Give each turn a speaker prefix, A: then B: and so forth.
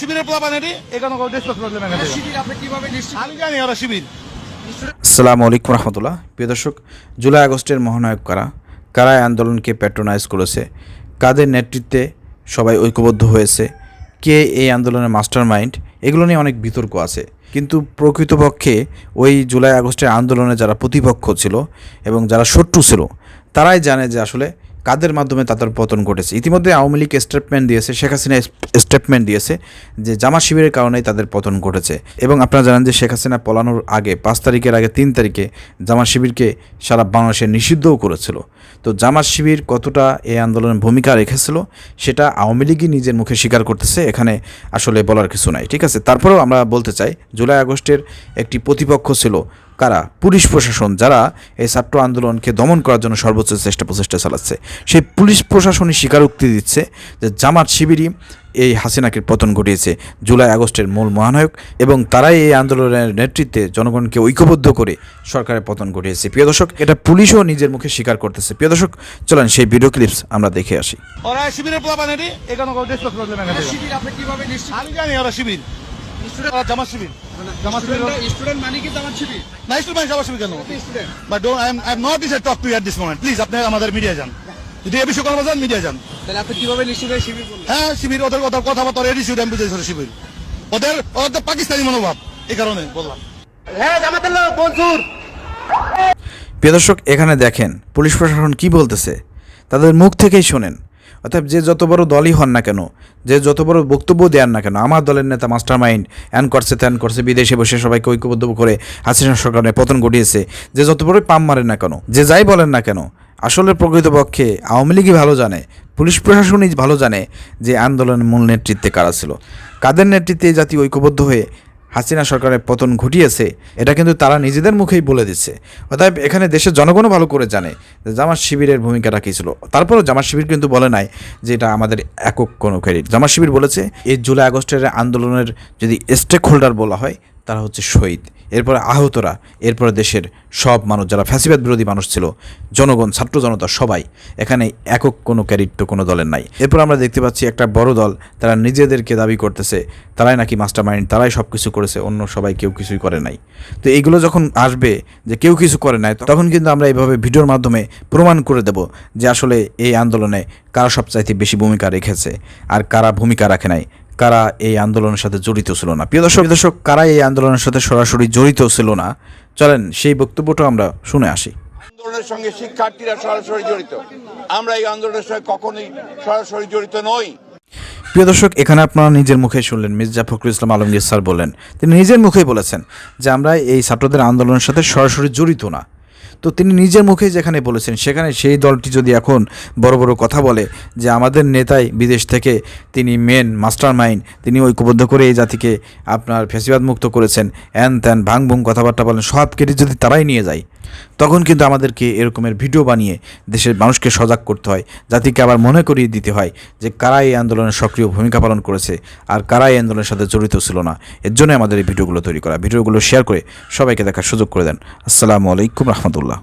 A: শিবিরের পোলা পানি এখানে ডিসকাস করলে
B: শিবির আপনি কীভাবে নিশ্চিত?
A: আমি জানি ওরা শিবির।
C: আসসালামু আলাইকুম রহমতুল্লাহ। প্রিয় দর্শক জুলাই আগস্টের মহানায়ক কারা? কারা আন্দোলনকে প্যাট্রোনাইজ করেছে। কাদের নেতৃত্বে সবাই ঐক্যবদ্ধ হয়েছে? কে এই আন্দোলনের মাস্টার মাইন্ড এগুলো নিয়ে অনেক বিতর্ক আছে। কিন্তু প্রকৃতপক্ষে ওই জুলাই আগস্টের আন্দোলনে যারা প্রতিপক্ষ ছিল এবং যারা শত্রু ছিল তারাই জানে যে আসলে কাদের মাধ্যমে তাদের পতন ঘটেছে। ইতিমধ্যে আওয়ামী লীগ স্টেটমেন্ট দিয়েছে, শেখ হাসিনা স্টেটমেন্ট দিয়েছে যে জামা শিবিরের কারণেই তাদের পতন ঘটেছে। এবং আপনারা জানেন যে শেখ হাসিনা পলানোর আগে, পাঁচ তারিখের আগে, তিন তারিখে জামা শিবিরকে সারা বাংলাদেশে নিষিদ্ধও করেছিল। তো জামা শিবির কতটা এই আন্দোলনের ভূমিকা রেখেছিল, সেটা আওয়ামী লীগই নিজের মুখে স্বীকার করতেছে, এখানে আসলে বলার কিছু নাই। ঠিক আছে? তারপরেও আমরা বলতে চাই, জুলাই আগস্টের একটি প্রতিপক্ষ ছিল কারা? পুলিশ প্রশাসন যারা এই ছাত্র আন্দোলনকে দমন করার জন্য সর্বোচ্চ চেষ্টা প্রচেষ্টা চালাচ্ছে। সেই পুলিশ প্রশাসনই স্বীকারোক্তি দিচ্ছে যে জামাত শিবিরই এই হাসিনাকে পতন ঘটিয়েছে। জুলাই আগস্টের মূল মহানায়ক এবং তারাই এই আন্দোলনের নেতৃত্বে জনগণকে ঐক্যবদ্ধ করে সরকারের পতন ঘটিয়েছে। প্রিয় দর্শক এটা পুলিশও নিজের মুখে স্বীকার করতেছে। প্রিয় দর্শক চলেন সেই ভিডিও ক্লিপস আমরা দেখে আসি।
A: ওরা শিবিরের এখানে আমি জানি ওরা শিবির। জামা শিবির জামা শিবির
B: স্টুডেন্ট মানে কি আমার শিবির
A: না স্টুডেন্ট জামা শিবির কেন? But don't I am I am not this talk to at this moment please আপনি আমাদের মিডিয়া যান। যদি এ বিষয়ে কথা যান মিডিয়া যান।
B: তাহলে আপনি কীভাবে নিশ্চিত শিবির
A: হ্যাঁ শিবির ওদের কথা কথাবার্তা শিবির ওদের পাকিস্তানি মনোভাব। এই কারণে বললাম।
B: হ্যাঁ জামাতের লোক মনসুর।
C: প্রিয় দর্শক এখানে দেখেন পুলিশ প্রশাসন কি বলতেছে? তাদের মুখ থেকেই শোনেন। অর্থাৎ যে যত বড় দলই হন না কেন, যে যত বড় বক্তব্য দেন না কেন, আমার দলের নেতা মাস্টার মাইন্ড অ্যান করছে ত্যান করছে, বিদেশে বসে সবাইকে ঐক্যবদ্ধ করে হাসিনা সরকারের পতন ঘটিয়েছে, যে যত বড়ই পাম মারেন না কেন, যে যাই বলেন না কেন আসলে প্রকৃতপক্ষে আওয়ামী লীগই ভালো জানে, পুলিশ প্রশাসনই ভালো জানে যে আন্দোলনের মূল নেতৃত্বে কারা ছিল। কাদের নেতৃত্বে জাতি ঐক্যবদ্ধ হয়ে হাসিনা সরকারের পতন ঘটিয়েছে, এটা কিন্তু তারা নিজেদের মুখেই বলে দিচ্ছে। অতএব এখানে দেশের জনগণও ভালো করে জানে জামাত শিবিরের ভূমিকাটা কী ছিল। তারপরেও জামাত শিবির কিন্তু বলে নাই যে এটা আমাদের একক কোনো ক্রেডিট জামাত শিবির বলেছে, এই জুলাই আগস্টের আন্দোলনের যদি স্টেক হোল্ডার বলা হয় তারা হচ্ছে শহীদ। এরপরে আহতরা, এরপরে দেশের সব মানুষ, যারা ফ্যাসিবাদ বিরোধী মানুষ ছিল, জনগণ, ছাত্র জনতা, সবাই এখানে একক কোনো ক্যারিট তো কোনো দলের নাই। এরপর আমরা দেখতে পাচ্ছি একটা বড় দল, তারা নিজেদেরকে দাবি করতেছে, তারাই নাকি মাস্টার মাইন্ড তারাই সব কিছু করেছে, অন্য সবাই কেউ কিছুই করে নাই। তো এইগুলো যখন আসবে যে কেউ কিছু করে নাই, তখন কিন্তু আমরা এইভাবে ভিডিওর মাধ্যমে প্রমাণ করে দেব যে আসলে এই আন্দোলনে কারা সবচাইতে বেশি ভূমিকা রেখেছে, আর কারা ভূমিকা রাখে নাই। কারা এই আন্দোলনের সাথে জড়িত ছিল না? প্রিয় দর্শক দর্শক কারা এই আন্দোলনের সাথে সরাসরি জড়িত ছিল না? চলেন সেই বক্তব্যটা আমরা শুনে আসি।
D: আন্দোলনের সঙ্গে শিক্ষার্থীরা সরাসরি জড়িত। আমরা এই আন্দোলনের সঙ্গে কখনোই সরাসরি জড়িত নই।
C: প্রিয় দর্শক এখানে আপনারা নিজের মুখে শুনলেন মির্জা ফখরুল ইসলাম আলমগীর স্যার বলেন তিনি নিজের মুখেই বলেছেন যে আমরা এই ছাত্রদের আন্দোলনের সাথে সরাসরি জড়িত না। তো তিনি নিজের মুখে যেখানে বলেছেন, সেখানে সেই দলটি যদি এখন বড় বড় কথা বলে যে আমাদের নেতাই বিদেশ থেকে তিনি মেন মাস্টার মাইন্ড তিনি ঐক্যবদ্ধ করে এই জাতিকে আপনার ফেসিবাদ মুক্ত করেছেন, এন ত্যান ভাং ভুং কথাবার্তা বলেন, সব কেটে যদি তারাই নিয়ে যায় তখন কিন্তু আমাদেরকে এরকমের ভিডিও বানিয়ে দেশের মানুষকে সজাগ করতে হয়, জাতিকে আবার মনে করিয়ে দিতে হয় যে কারা এই আন্দোলনের সক্রিয় ভূমিকা পালন করেছে আর কারা এই আন্দোলনের সাথে জড়িত ছিল না। এর জন্য আমাদের এই ভিডিওগুলো তৈরি করা। ভিডিওগুলো শেয়ার করে সবাইকে দেখার সুযোগ করে দেন। আসসালামু আলাইকুম রহমতুল্লাহ।